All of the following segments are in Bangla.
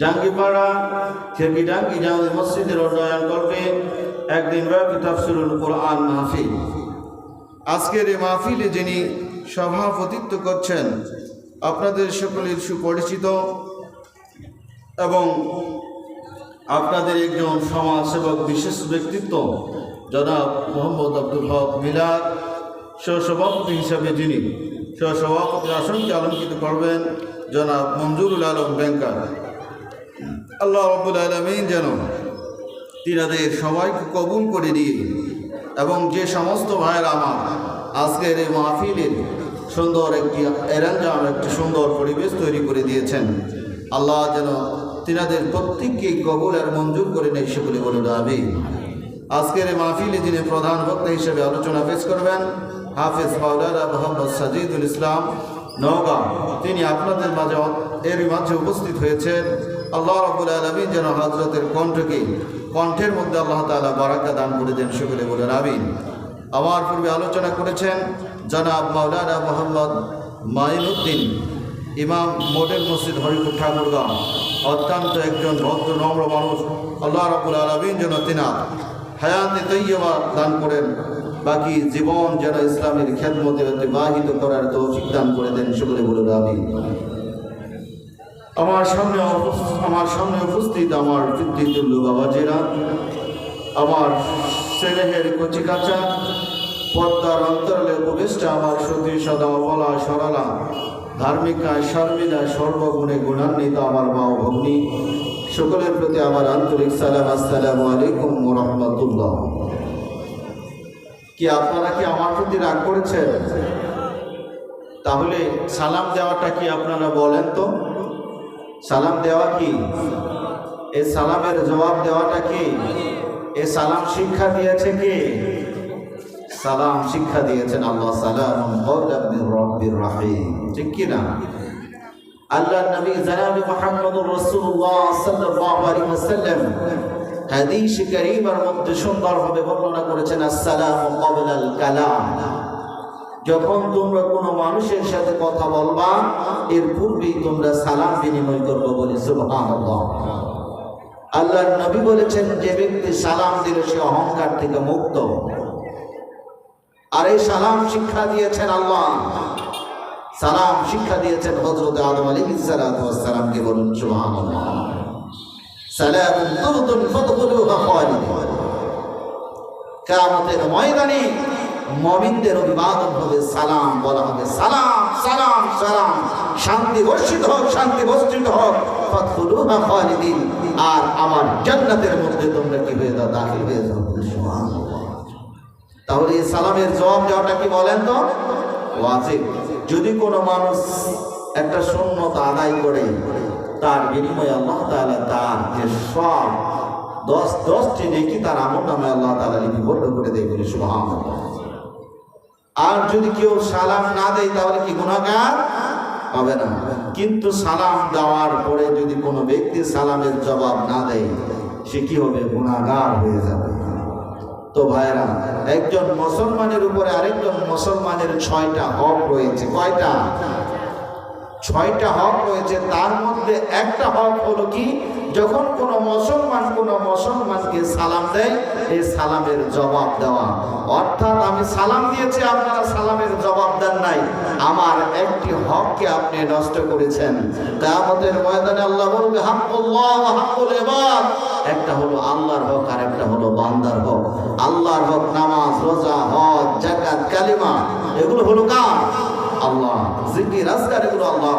ডাঙ্গিপাড়া খেরকি ডাঙ্গি জামে মসজিদের উন্নয়ন করবে। একদিন ব্যাপী তাফসিরুল কোরআন মাহফিল। আজকের এই মাহফিলে যিনি সভাপতিত্ব করছেন, আপনাদের সকলের সুপরিচিত এবং আপনাদের একজন সমাজসেবক বিশেষ ব্যক্তিত্ব, জনাব মোহাম্মদ আব্দুল হক মিলাদ, সহসভাপতি হিসাবে যিনি সহসভাপতি আসনকে অলঙ্কিত করবেন, জনাব মঞ্জুরুল আলম ব্যাংকার। আল্লাহ রব্বুল আলমিন যেন তিনাদের সবাইকে কবুল করে দিয়ে এবং যে সমস্ত ভাইয়ের আমার আজকের এই মাহফিলের সুন্দর একটি এরাঞ্জাম একটি সুন্দর পরিবেশ তৈরি করে দিয়েছেন। আল্লাহ যেন তিনাদের প্রত্যেককে কবুল আর মঞ্জুর করে নেই সেগুলি বলুন আমি আজকের এই মাহফিলে যিনি প্রধান বক্তা হিসেবে আলোচনা পেশ করবেন, হাফিজ মাওলানা মোহাম্মদ সাজিদুল ইসলাম নওগাঁ। তিনি আপনাদের মাঝে এর মাঝে উপস্থিত হয়েছেন। আল্লাহ রবুল আলমী যেন হজরতের কণ্ঠকে, কণ্ঠের মধ্যে আল্লাহ তালা বারাকা দান করে দেন সেগুলি বলেন, আমিন। আমার পূর্বে আলোচনা করেছেন জনাব মাওলানা মোহাম্মদ মাইনুদ্দিন ইমাম মডেল মসজিদ হরিপুর ঠাকুরগাঁও। অত্যন্ত একজন ভদ্র, নম্র মানুষ। আল্লাহ রবুল আলমিন যেন তিনা হায়াতে তৈয়বা দান করেন। বাকি জীবন যেন ইসলামের খেদমতে অতিবাহিত করার তৌফিক দান করে দেন সেগুলি বলুন আমি আমার সামনে আমার সামনে উপস্থিত আমার পিতৃতুল্য বাবাজিরা, আমার ছেলেহের কচি কাঁচা পর্দার অন্তরালে উপবিষ্টা আমার সতী সদা অবলা সরলা ধার্মিকায় শর্মিলা সর্বগুণে গুণান্বিত আমার মা ভগ্নী, সকলের প্রতি আমার আন্তরিক সালাম, আসসালামু আলাইকুম রহমতুল্লাহ। কি আপনারা কি আমার প্রতি রাগ করেছেন? তাহলে সালাম দেওয়াটা কি আপনারা বলেন তো? সালাম দেওয়া কি? এ সালামের জবাব দেওয়াটা কি? এ সালাম শিক্ষা দিয়েছে কি? সালাম শিক্ষা দিয়েছেন আল্লাহ। সালাম ঠিক কি না? আল্লাহ নবী জনাব মুহাম্মদুর রাসূলুল্লাহ সাল্লাল্লাহু আলাইহি ওয়াসাল্লাম হাদিস কারীমের মধ্যে সুন্দরভাবে বর্ণনা করেছেন, আসসালামু ক্বাবলাল কালাম। যখন তোমরা কোনো মানুষের সাথে কথা বলবা, এর পূর্বেই তোমরা সালাম বিনিময় করব বলে আল্লাহ নবী বলেছেন, যে ব্যক্তি সালাম দিল, সে অহংকার থেকে মুক্ত। আর এই সালাম শিক্ষা দিয়েছেন আল্লাহ। সালাম শিক্ষা দিয়েছেন হজরত আদম আলী সালামকে বলুন সালামুন তুরদুন ফাদখুলুহা ময়দানে মমিনদের অভিবাদন হবে, সালাম বলা হবে। সালাম সালাম সালাম। শান্তি বর্ষিত হোক, শান্তি বর্ষিত হোক। আর আমার মধ্যে তোমরা কি হয়ে দাও দাখিল হয়ে যাও তাহলে এই সালামের জবাব দেওয়াটা কি বলেন তো? যদি কোনো মানুষ একটা শূন্যতা আদায় করে, তার বিনিময়ে আল্লাহ তার যে সব দশ, দশটি নেকি তার আমল নামে আল্লাহ তাআলা লিপিবদ্ধ করে দেয় বলে, সুবহানাল্লাহ। আর যদি কেউ সালাম না দেয়, তাহলে কি গুণাগার হবে না। কিন্তু সালাম দেওয়ার পরে যদি কোনো ব্যক্তি সালামের জবাব না দেয়, সে কি হবে? গুণাগার হয়ে যাবে। তো ভাইরা একজন মুসলমানের উপরে আরেকজন মুসলমানের ছয়টা হক রয়েছে। কয়টা? ছয়টা হক রয়েছে। তার মধ্যে একটা হক হলো কি? যখন কোনো মুসলমান কোনো মুসলমানকে সালাম দেয় এই সালামের জবাব দেওয়া। অর্থাৎ আমি সালাম দিয়েছি, আপনারা সালামের জবাব দেন নাই। আমার একটি হককে আপনি নষ্ট করেছেন। কিয়ামতের ময়দানে আল্লাহ বলবে হাক্কুল্লাহ ওয়া হাক্কুল ইবাদ। একটা হলো আল্লাহর হক আর একটা হলো বান্দার হক। আল্লাহর হক নামাজ, রোজা, হজ, যাকাত, কালিমা, এগুলো হলো কার? আল্লাহ। জিকির, আজকার, এগুলো আল্লাহ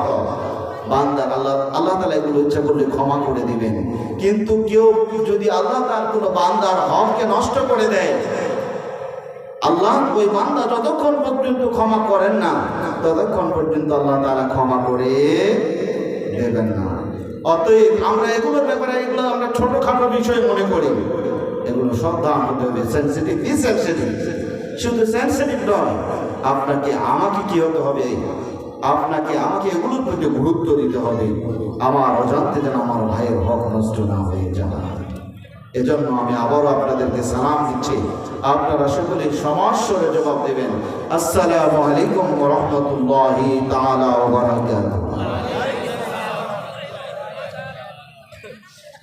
বান্দার আল্লাহ আল্লাহ তালা এগুলো ইচ্ছা করলে ক্ষমা করে দিবেন। কিন্তু কেউ যদি আল্লাহ তার কোনো বান্দার হককে নষ্ট করে দেয়, আল্লাহ ওই বান্দা যতক্ষণ পর্যন্ত ক্ষমা করেন না, ততক্ষণ পর্যন্ত আল্লাহ তারা ক্ষমা করে দেবেন না। অতএব আমরা এগুলোর ব্যাপারে, এগুলো আমরা ছোটখাটো বিষয় মনে করি। এগুলো সাবধান হতে হবে। সেন্সিটিভ সেন্সিটিভ শুধু সেন্সিটিভ নয়, আপনাকে, আমাকে কি হতে হবে? আপনাকে, আমাকে এগুলোর প্রতি গুরুত্ব দিতে হবে। আমার অজান্তে যেন আমার ভাইয়ের হক নষ্ট না হয়ে যায়। এজন্য আমি আবারও আপনাদেরকে সালাম দিচ্ছি। আপনারা সকলে সমাস্বরে জবাব দেবেন। আসসালামু আলাইকুম রহমতুল্লাহি তাআলা ওয়া বারাকাতুহু।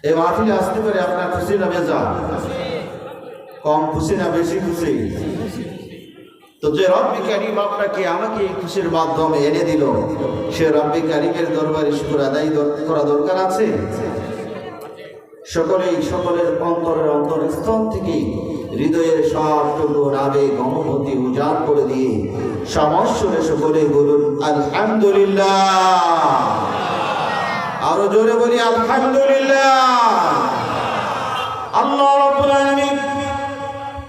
এই মাহফিলে আসতে পারে আপনার খুশি না বেজা কম খুশি না বেশি খুশি? তো যে রব্বি কারিম আপনাকে আমাকে এই খুশির মাধ্যমে এনে দিল, সে রব্বি কারিমের দরবারে শুকুর আদায় করা দরকার আছে? সকলেই সকলের অন্তরের অন্তরস্থল থেকে হৃদয়ের সবটুকু আবেগ অনুভূতি উজাড় করে দিয়ে সমস্যরে সকলে বলুন, আলহামদুলিল্লাহ। আরও জোরে বলি, আলহামদুলিল্লাহ। আল্লাহ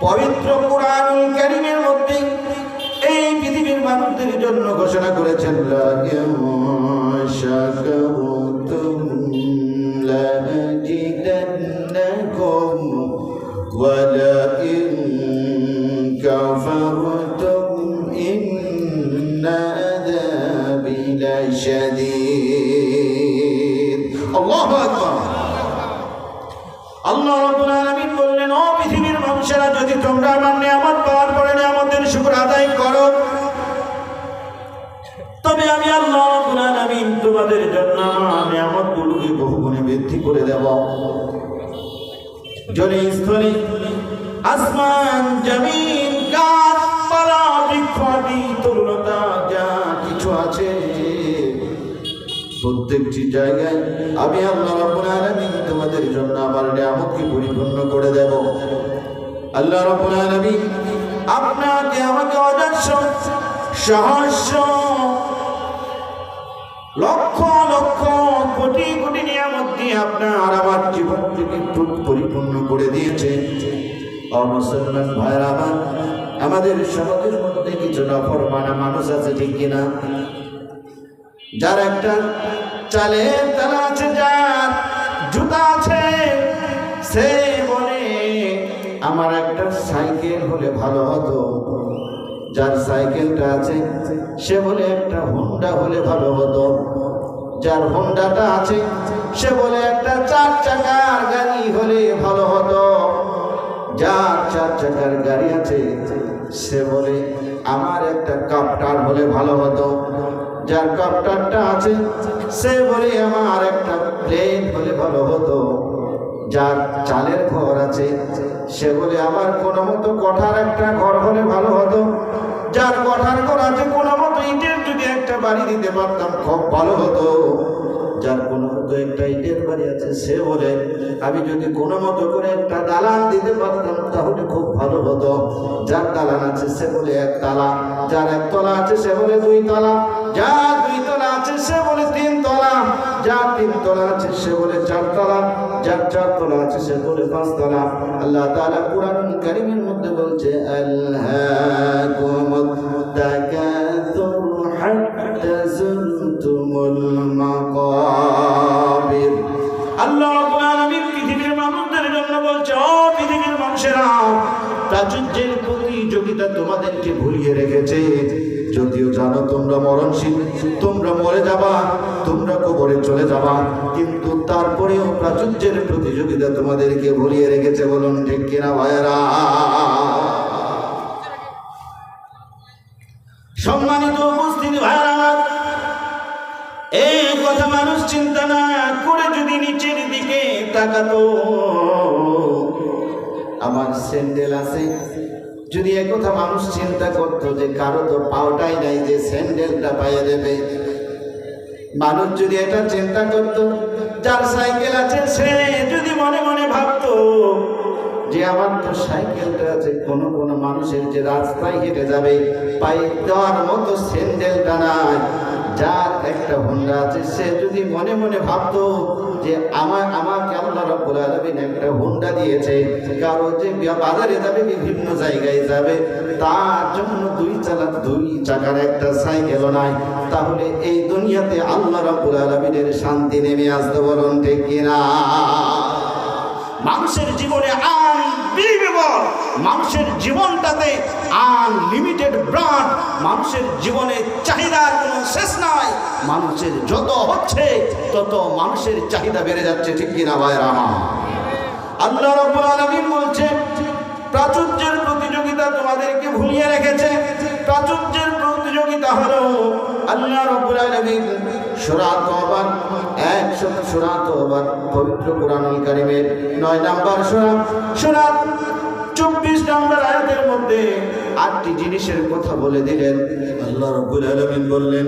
পবিত্র কোরআনুল কারীমের মানুষদের জন্য ঘোষণা করেছেন আল্লাহু বললেন ও পৃথিবীর মানুষেরা যদি তোমরা আমার পাওয়ার পরে নিয়ামতের শুকর আদায় করো তবে আমি আল্লাহ তোমাদের জন্য আমার বহুগুণে বৃদ্ধি করে দেব। আসমান, জমিন তরুণতা যা কিছু আছে। প্রত্যেকটি জায়গায় আমি আল্লাহ রাব্বুল আলামিন তোমাদের জন্য আমার নিয়ামতকে পরিপূর্ণ করে দেব। আল্লাহ রাব্বুল আলামিন আপনাকে আমাকে অজস্র, সহস্র লক্ষ লক্ষ, কোটি কোটি নিয়ামত দিয়ে আপনার আমার জীবনটিকে পু- পরিপূর্ণ করে দিয়েছে। ও মুসলমান ভাইরা আমার আমাদের সমাজের মধ্যে কিছু নফরমানা মানুষ আছে, ঠিক কিনা? যার একটা চালের তালা আছে, যার জুতা আছে, সে বলে, আমার একটা সাইকেল হলে ভালো হতো। যার সাইকেলটা আছে, সে বলে একটা হোন্ডা হলে ভালো হতো। যার হোন্ডাটা আছে, সে বলে একটা চার চাকার গাড়ি হলে ভালো হতো। যার চার চাকার গাড়ি আছে, সে বলে আমার একটা কাপটার হলে ভালো হতো। যার কাপটারটা আছে, সে বলে আমার একটা প্লেন হলে ভালো হতো। যার চালের ঘর আছে সে বলে, আমার কোনো মতো কঠার একটা ঘর হলে ভালো হতো। যার কঠার ঘর আছে কোনো মতো ইটের যদি একটা বাড়ি দিতে পারতাম, খুব ভালো হতো। যার কোনো মতো একটা ইটের বাড়ি আছে, সে বলে, আমি যদি কোনো মতো করে একটা দালান দিতে পারতাম, তাহলে খুব ভালো হতো। যার দালান আছে, সে বলে, এক তালা। যার এক তলা আছে, সে বলে, দুই তলা। যার দুই তলা আছে, সে বলে, তিন তলা। যার তিন তলা আছে, সে বলে, চার তলা। যার চার তলা আছে সে বলে, পাঁচ তলা। আল্লাহ তাআলা কোরআন কারীমের মধ্যে বলছে আল্লাহুমুত তাকাসুর হাত্তা যুরতুমুল আল্লাহ রাব্বুল পৃথিবীর মানুষদের ও পৃথিবীর মানুষেরা, প্রাচুর্যের প্রতিযোগিতা তোমাদেরকে ভুলিয়ে রেখেছে। যদিও জানো তোমরা মরণশীল, তোমরা মরে যাবা, তোমরা কবরে চলে যাবা, কিন্তু তারপরেও প্রাচুর্যের প্রতিযোগিতা তোমাদেরকে ভুলিয়ে রেখেছে বলুন ঠিক কিনা ভাইয়েরা? সম্মানিত উপস্থিতি ভাইয়েরা এই কথা মানুষ চিন্তা না করে যদি নিচের দিকে তাকাতো। আমার স্যান্ডেল আছে যদি একথা মানুষ চিন্তা করত যে কারও তো পাওটাই নাই যে স্যান্ডেলটা পাইয়ে দেবে। মানুষ যদি এটা চিন্তা করত, যার সাইকেল আছে সে যদি মনে মনে ভাবত যে আমার তো সাইকেলটা আছে, কোনো কোনো মানুষের যে রাস্তায় হেঁটে যাবে, পায়ে দেওয়ার মতো স্যান্ডেলটা নাই। একটা হোন্ডা আছে, সে যদি মনে মনে ভাবতো যে আমার আমাকে আল্লাহ রাব্বুল আলামিন একটা হোন্ডা দিয়েছে কারও যে বাজারে যাবে, বিভিন্ন জায়গায় যাবে, তার জন্য দুই চালা, দুই চাকার একটা সাইকেলও নাই। তাহলে এই দুনিয়াতে আল্লাহ রাব্বুল আলামিনের শান্তি নেমে আসতে বলুন ঠিক কিনা? মানুষের জীবনে আনবিলিভেবল মানুষের জীবনটাতে আনলিমিটেড ব্রাড মানুষের জীবনে চাহিদার কোনো শেষ মানুষের যত হচ্ছে, তত মানুষের চাহিদা বেড়ে যাচ্ছে, ঠিক কিনা ভাই আমার? আল্লাহ রাব্বুল বলছে, প্রাচুর্যের প্রতিযোগিতা তোমাদেরকে ভুলিয়ে রেখেছে। প্রাচুর্যের প্রতিযোগিতা হলো আল্লাহ রাব্বুল আলামিন সূরা তওবা 100 সূরা তওবা, পবিত্র কোরআনুল কারীমের 9 নাম্বার সূরা সূরা চব্বিশ নম্বর আয়াতের মধ্যে আটটি জিনিসের কথা বলে দিলেন। আল্লাহ রবুল আলমিন বললেন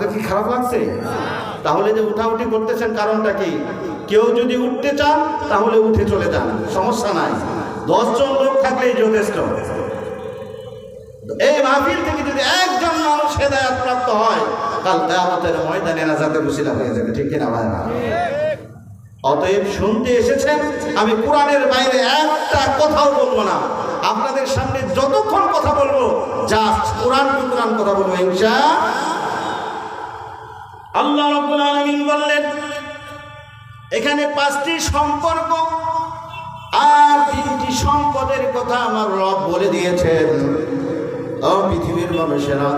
আপনাদের কি খারাপ লাগছে? তাহলে যে উঠাউঠি করতেছেন কারণটা কি? কেউ যদি উঠতে চান, তাহলে উঠে চলে যান। সমস্যা নাই। দশজন লোক থাকলেই যথেষ্ট। এই মাহফিল থেকে যদি একজন মানুষ হেদায়াত প্রাপ্ত হয় কাল কেয়ামতের ময়দানে নাজাতে বসিলা হয়ে যাবে। ঠিক কিনা ভাই? অতএব শুনতে এসেছেন? আমি কোরআনের বাইরে একটা কথাও বলব না। আপনাদের সামনে যতক্ষণ কথা বলব, জাস্ট কোরআন কোরআন কথা বলব, ইনশা আল্লাহ রাব্বুল আলামিন বললেন, এখানে পাঁচটি সম্পর্ক আর তিনটি সম্পদের কথা আমার রব বলে দিয়েছেন। পৃথিবীর মানুষেরা,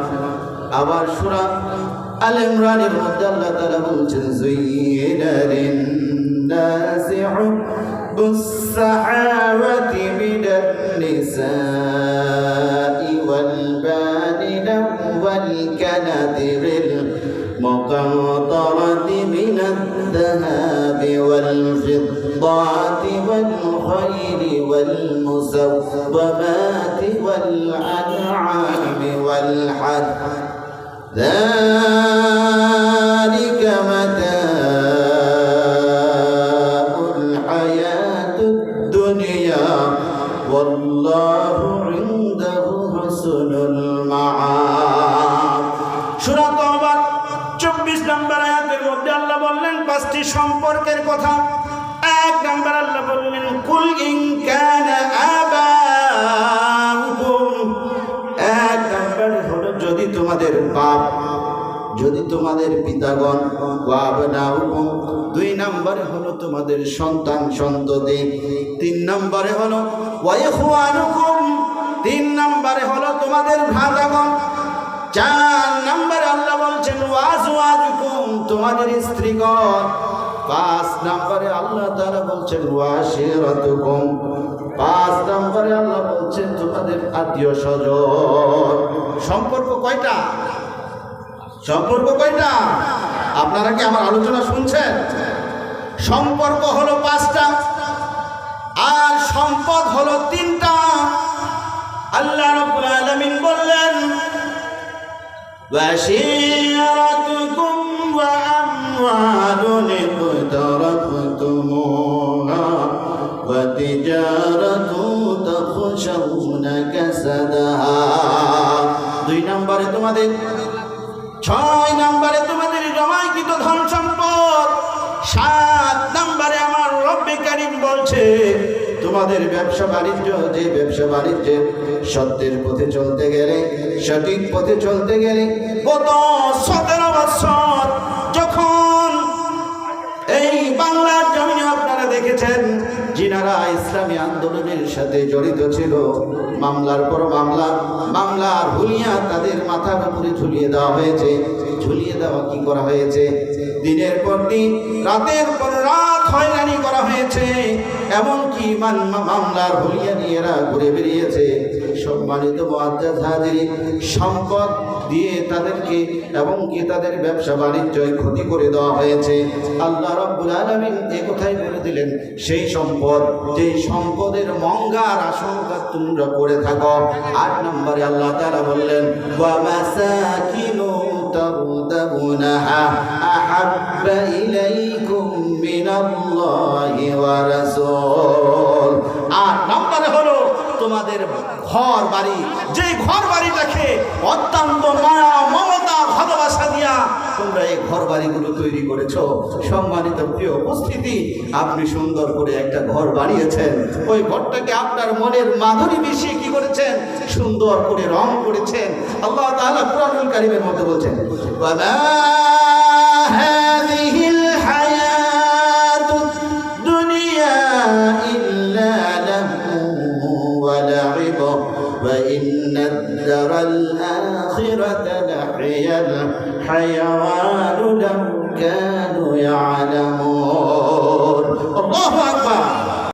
আবার সুরা আল ইমরানের মধ্যে আল্লাহ তাআলা বলছেন যুইনা লিন-নাসি হুব্বুস-সাহাওয়াতি মিনান-নিসাই ওয়াল-বানিন ওয়াল-কানাদিরিল مقنطرة من الذهب والفضة والخيل والمسومات والأنعام والحد. ذلك এক হলো যদি তোমাদের বাপ, যদি তোমাদের পিতাগণ দুই নম্বরে হলো তোমাদের সন্তান সন্ততি, তিন নম্বরে হলো তিন নম্বরে হলো তোমাদের ভ্রাতাগণ চার নম্বরে আল্লাহ বলছেন ওয়াজওয়াজুকুম, তোমাদের স্ত্রীগণ, পাঁচ নম্বরে আল্লাহ তারা বলছেন ওয়াশিরাতুকুম পাঁচ নম্বরে আল্লাহ বলছেন তোমাদের আত্মীয় স্বজন সম্পর্ক কয়টা সম্পর্ক কয়টা আপনারা কি আমার আলোচনা শুনছেন সম্পর্ক হলো পাঁচটা আর সম্পদ হলো তিনটা আল্লাহ রাব্বুল আলামিন বললেন وشيرتكم وأموال اقترفتموها দুই নম্বরে তোমাদের, ছয় নম্বরে তোমাদের জমাইকৃত ধন সম্পদ। সাত নম্বরে আমার রব্বে বলছে, তোমাদের ব্যবসা বাণিজ্য, যে ব্যবসা বাণিজ্যে সত্যের পথে চলতে গেলে, সঠিক পথে চলতে গেলে, গত সতেরো বছর যখন এই বাংলার জমিনে আপনারা দেখেছেন যিনারা ইসলামী আন্দোলনের সাথে জড়িত ছিল, মামলার পর মামলা, মামলার হুলিয়া তাদের মাথার উপরে ঝুলিয়ে দেওয়া হয়েছে। ঝুলিয়ে দেওয়া কি করা হয়েছে? দিনের পর দিন, রাতের পর রাত হয়রানি করা হয়েছে। এমনকি মান- মামলার হুলিয়া নিয়ে এরা ঘুরে বেরিয়েছে। সম্মানিত সম্পদ দিয়ে তাদেরকে এবং কি তাদের ব্যবসা বাণিজ্য ক্ষতি করে দেওয়া হয়েছে। আল্লাহ রাব্বুল আলামিন এ কথাই বলে দিলেন, সেই সম্পদ যে সম্পদের মঙ্গার আশঙ্কা তোমরা করে থাকো। আট নম্বরে আল্লাহ তারা বললেন আট নম্বরে হলো তোমাদের ঘর বাড়ি। যে ঘর বাড়িটাকে অত্যন্ত মায়া, মমতা, ভালোবাসা দিয়া তোমরা এই ঘর বাড়িগুলো তৈরি করেছ। সম্মানিত প্রিয় উপস্থিতি, আপনি সুন্দর করে একটা ঘর বানিয়েছেন। ওই ঘরটাকে আপনার মনের মাধুরী মিশিয়ে কি করেছেন? সুন্দর করে রং করেছেন। আল্লাহ তাআলা কুরআনুল কারীমের মধ্যে বলছেন, ওয়ামা الحيوان